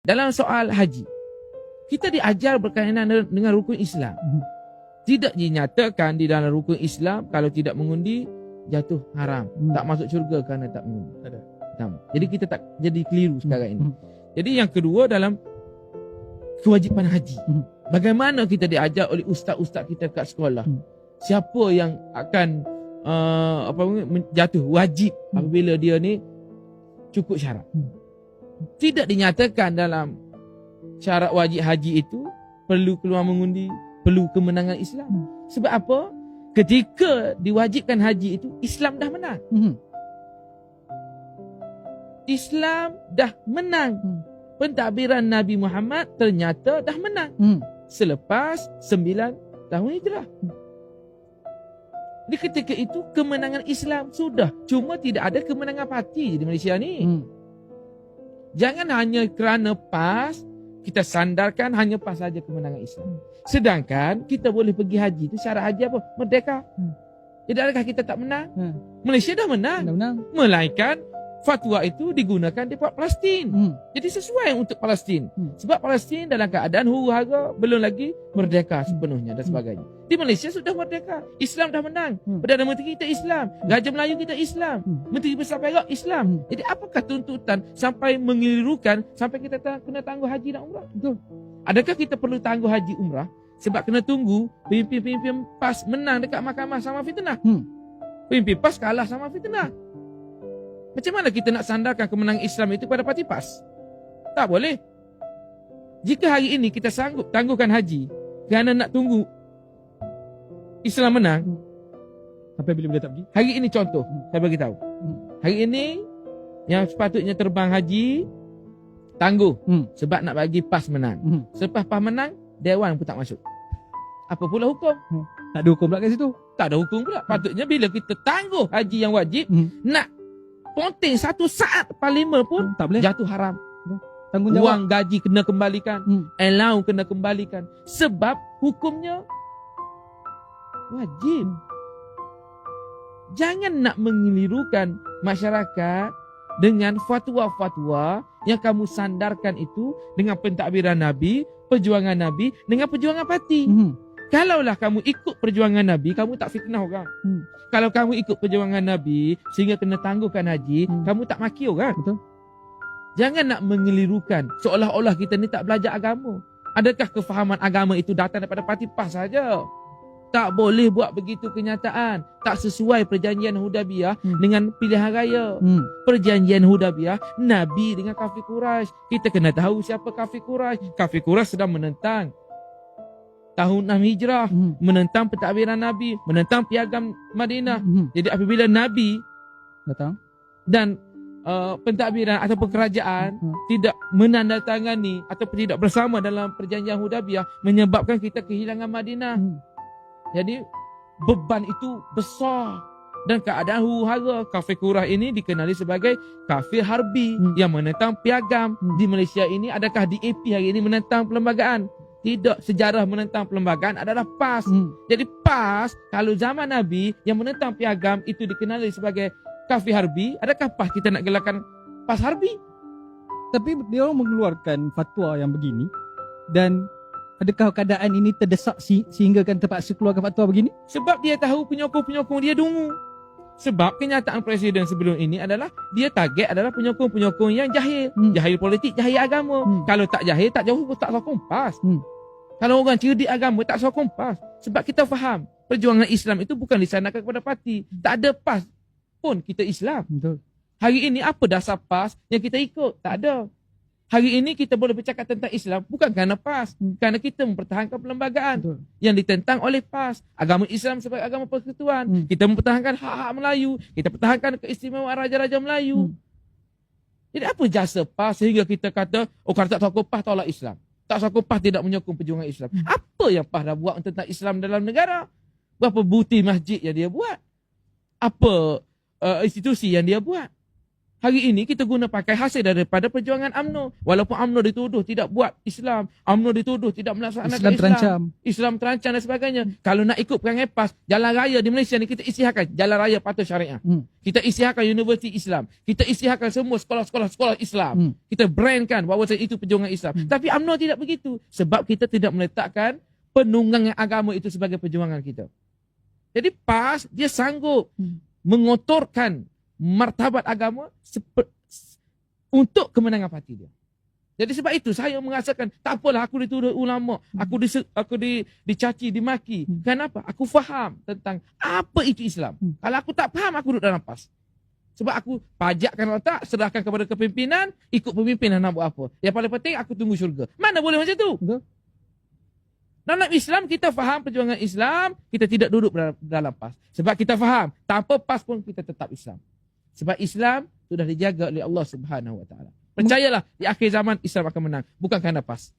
dalam soal haji, kita diajar berkaitan dengan rukun Islam. Mhm. Tidak dinyatakan di dalam rukun Islam kalau tidak mengundi jatuh haram, Hmm. tak masuk syurga kerana tak mengundi. Ada. Jadi kita tak jadi keliru sekarang ini. Hmm. Jadi yang kedua dalam kewajipan haji. Hmm. Bagaimana kita diajar oleh ustaz-ustaz kita kat sekolah? Hmm. Siapa yang akan uh, apa jatuh wajib Hmm. apabila dia ni cukup syarat. Hmm. Tidak dinyatakan dalam syarat wajib haji itu perlu keluar mengundi, perlu kemenangan Islam. Hmm. Sebab apa? Ketika diwajibkan haji itu Islam dah menang. Mhm. Islam dah menang. Hmm. Pentadbiran Nabi Muhammad ternyata dah menang Mhm. selepas sembilan tahun hijrah. Di ketika itu kemenangan Islam sudah. Cuma tidak ada kemenangan parti di Malaysia ni. Mhm. Jangan hanya kerana PAS kita sandarkan hanya PAS saja kemenangan Islam. Sedangkan kita boleh pergi haji itu syarat haji apa? Merdeka. Hmm. Jadi adakah kita tak menang? Hmm. Malaysia dah menang. Dah menang. Melainkan fatwa itu digunakan di Palestin. Mhm. Jadi sesuai untuk Palestin. Hmm. Sebab Palestin dalam keadaan huru-hara belum lagi merdeka sepenuhnya dan Hmm. sebagainya. Di Malaysia sudah merdeka. Islam dah menang. Hmm. Perdana Menteri kita Islam. Raja Melayu kita Islam. Hmm. Menteri Besar Perak Islam. Hmm. Jadi apakah tuntutan sampai mengelirukan sampai kita ta- kena tangguh haji dan umrah? Betul. Adakah kita perlu tangguh haji umrah sebab kena tunggu pemimpin-pemimpin PAS menang dekat mahkamah sama fitnah? Hmm. Pemimpin PAS kalah sama fitnah. Macam mana kita nak sandarkan kemenangan Islam itu pada parti PAS? Tak boleh. Jika hari ini kita sanggup tangguhkan haji kerana nak tunggu Islam menang, Sampai bila dia tak pergi? hari ini contoh, Hmm. saya bagi tahu. Hmm. Hari ini yang sepatutnya terbang haji tangguh Hmm. sebab nak bagi PAS menang. Mhm. Selepas PAS menang, dewan pun tak masuk. Apa pula hukum? Tak ada hukum pula kat situ. Tak ada hukum pula. Patutnya bila kita tangguh haji yang wajib, Hmm. nak ponteng satu saat parlimen pun Tak boleh. jatuh haram. Tanggungjawab. Gaji kena kembalikan. Hmm. Allowance kena kembalikan. Sebab hukumnya wajib. Jangan nak mengelirukan masyarakat dengan fatwa-fatwa yang kamu sandarkan itu dengan pentadbiran Nabi, perjuangan Nabi dengan perjuangan parti. Mhm. Kalaulah kamu ikut perjuangan Nabi, kamu tak fitnah orang. Hmm. Kalau kamu ikut perjuangan Nabi sehingga kena tangguhkan haji, Hmm. kamu tak maki orang. Betul. Jangan nak mengelirukan seolah-olah kita ni tak belajar agama. Adakah kefahaman agama itu datang daripada parti PAS saja? Tak boleh buat begitu kenyataan. Tak sesuai perjanjian Hudabiah Hmm. dengan pilihan raya. Hmm. Perjanjian Hudabiah Nabi dengan kafir Quraisy. Kita kena tahu siapa kafir Quraisy. Kafir Quraisy sedang menentang tahun 6 Hijrah, Mhm. menentang pentadbiran Nabi, menentang piagam Madinah. Mhm. Jadi apabila Nabi Datang. dan uh, pentadbiran ataupun kerajaan Hmm. tidak menandatangani ataupun tidak bersama dalam perjanjian Hudabiah menyebabkan kita kehilangan Madinah. Hmm. Jadi beban itu besar dan keadaan huru-hara kafir Qurah ini dikenali sebagai kafir harbi Hmm. yang menentang piagam Hmm. di Malaysia ini adakah DAP hari ini menentang perlembagaan tidak sejarah menentang perlembagaan adalah PAS Hmm. jadi PAS kalau zaman Nabi yang menentang piagam itu dikenali sebagai kafir harbi adakah PAS kita nak gelarkan PAS harbi Tapi dia mengeluarkan fatwa yang begini dan adakah keadaan ini terdesak si- sehingga kan terpaksa keluarkan fatwa begini? Sebab dia tahu penyokong-penyokong dia dungu. Sebab kenyataan presiden sebelum ini adalah dia target adalah penyokong-penyokong yang jahil. Hmm. Jahil politik, jahil agama. Hmm. Kalau tak jahil, tak jauh tak sokong PAS. Hmm. Kalau orang cerdik agama, tak sokong PAS. Sebab kita faham, perjuangan Islam itu bukan disandarkan kepada parti. Tak ada PAS pun kita Islam. Betul. Hari ini apa dasar PAS yang kita ikut? Tak ada. Hari ini kita boleh bercakap tentang Islam bukan kerana PAS. Kerana kita mempertahankan perlembagaan Betul. yang ditentang oleh PAS. Agama Islam sebagai agama persekutuan. Hmm. Kita mempertahankan hak-hak Melayu. Kita pertahankan keistimewaan Raja-Raja Melayu. Hmm. Jadi apa jasa PAS sehingga kita kata, oh kalau tak sokong PAS tolak Islam. Tak sokong PAS tidak menyokong perjuangan Islam. Hmm. Apa yang PAS dah buat tentang Islam dalam negara? Berapa bukti masjid yang dia buat? Apa uh, institusi yang dia buat? Hari ini kita guna pakai hasil daripada perjuangan AMNO. Walaupun AMNO dituduh tidak buat Islam. AMNO dituduh tidak melaksanakan Islam Islam. terancam. Islam terancam dan sebagainya. Kalau nak ikut perangai PAS, jalan raya di Malaysia ni kita isytiharkan jalan raya patuh syariah. Hmm. Kita isytiharkan universiti Islam. Kita isytiharkan semua sekolah-sekolah sekolah Islam. Hmm. Kita brandkan bahawa itu perjuangan Islam. Hmm. Tapi UMNO tidak begitu. Sebab kita tidak meletakkan penunggangan agama itu sebagai perjuangan kita. Jadi PAS dia sanggup Hmm. mengotorkan martabat agama untuk kemenangan parti dia. Jadi sebab itu saya merasakan tak apalah aku dituduh ulama, aku di aku di dicaci, dimaki. Hmm. Kenapa? Aku faham tentang apa itu Islam. Hmm. Kalau aku tak faham aku duduk dalam PAS. Sebab aku pajakkan otak, serahkan kepada kepimpinan, ikut pemimpin nak buat apa. Yang paling penting aku tunggu syurga. Mana boleh macam tu? Betul. Dalam Islam kita faham perjuangan Islam, kita tidak duduk dalam, dalam PAS. Sebab kita faham, tanpa PAS pun kita tetap Islam. Sebab Islam sudah dijaga oleh Allah Subhanahu Wa Taala. Percayalah di akhir zaman Islam akan menang, bukan kerana PAS.